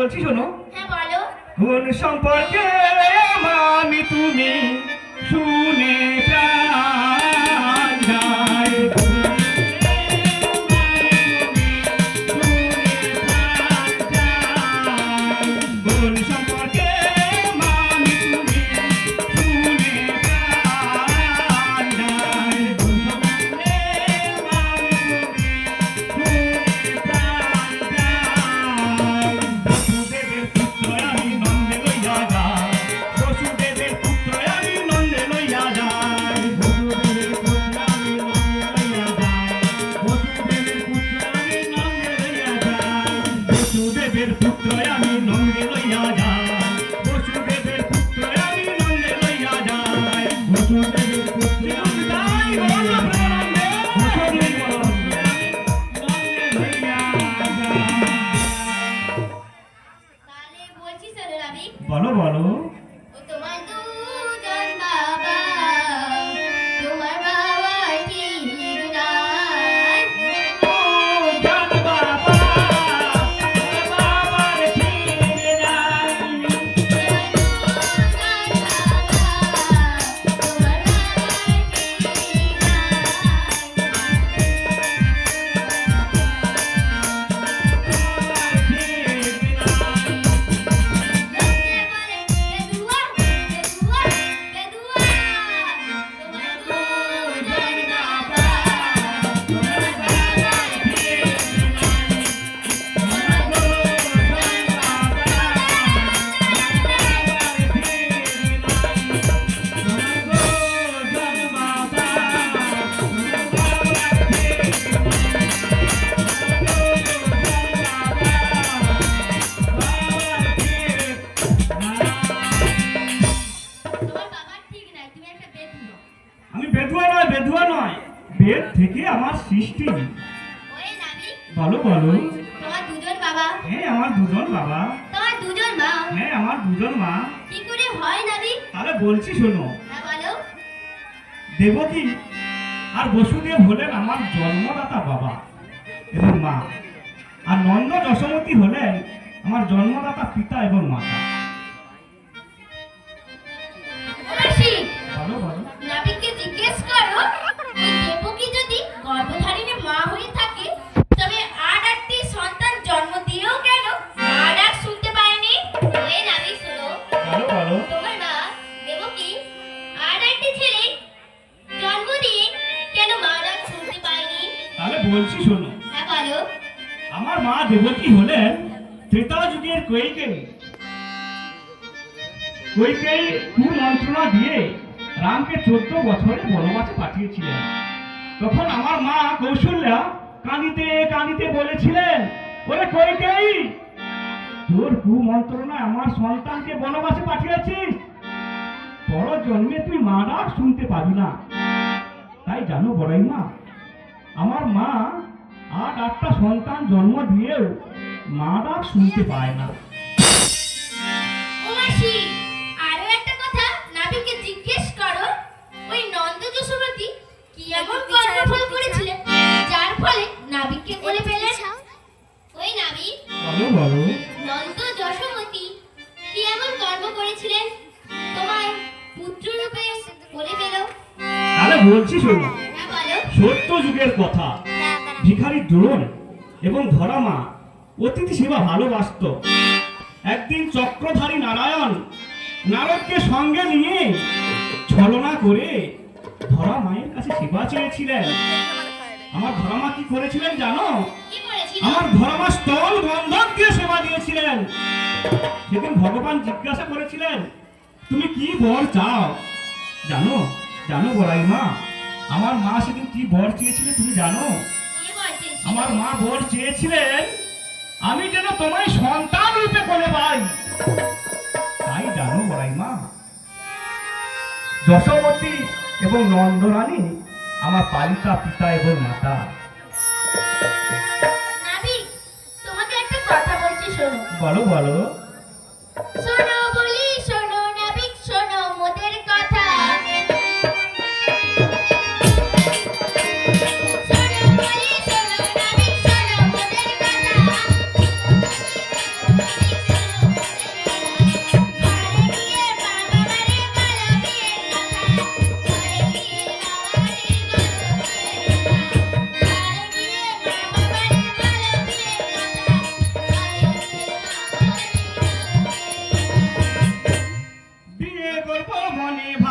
বলছি শোনো। হ্যাঁ বলো। কোন সম্পর্কে মামি তুমি শুনে প্রাণ থেকে আমার সৃষ্টি। বলো বলো। তোমার দুজন বাবা। হ্যাঁ আমার দুজন বাবা। তোমার দুজন মা। হ্যাঁ আমার দুজন মা। কি করে হয় নাবি তাহলে বলছি শোনো। হ্যাঁ বলো। দেবকী আর বসুদেব হলেন আমার জন্মদাতা বাবা এবং মা। আর নন্দ যশোমতী হলেন আমার জন্মদাতা পিতা এবং মাতা। বলছি শোনো। হ্যাঁ আমার মা দেবকী হলেন ত্রেতা যুগের কৈকেয়ী কৈকেয়ী কুমন্ত্রণা দিয়ে রামকে চোদ্দ বছরে বনবাসে পাঠিয়েছিলেন। তখন আমার মা কৌশল্যা কাঁদিতে কাঁদিতে বলেছিলেন ওরে কৈকেয়ী তোর কুমন্ত্রণায় আমার সন্তানকে বনবাসে পাঠিয়েছিস? বড় জন্মে তুই মা ডাক শুনতে পাবি না। তাই জানো বড়াই মা আমার মা আট আটটা সন্তান জন্ম দিয়েও মা ডাক শুনতে পায় না। আরও একটা কথা নাবিককে জিজ্ঞেস করো। ওই নন্দ যশোমতী কি এমন কর্মফল করেছিলেন? যার ফলে নাবিককে পেলেন ওই নাবিক বলো বলো। নন্দ যশোমতী কি এমন কর্ম করেছিলেন? তোমায় পুত্র রূপে বলে পেল তাহলে বলছি শোনো সত্য যুগের কথা। ভিখারি দ্রোণ এবং ধরামা অতিথি সেবা ভালোবাসত। একদিন চক্রধারী নারায়ণ নারদকে সঙ্গে নিয়ে ছলনা করে ধরা মায়ের কাছে সেবা চেয়েছিলেন। আমার ধরামা কি করেছিলেন জানো? আমার ধর্মা স্থল বন্ধন দিয়ে সেবা দিয়েছিলেন। সেদিন ভগবান জিজ্ঞাসা করেছিলেন, তুমি কি বর চাও? জানো জানো বড়াই মা আমার মা সেদিন কি বর চেয়েছিলেন তুমি জানো? আমার মা বর চেয়েছিলেন আমি যেন তোমায় সন্তান রূপে কোলে পাই। তাই জানো বড়াই মা যশোমতী এবং নন্দরানী আমার পালিতা পিতা এবং মাতা। নাবিক তোমাকে একটা কথা বলছি শোনো। বলো বলো। শোনো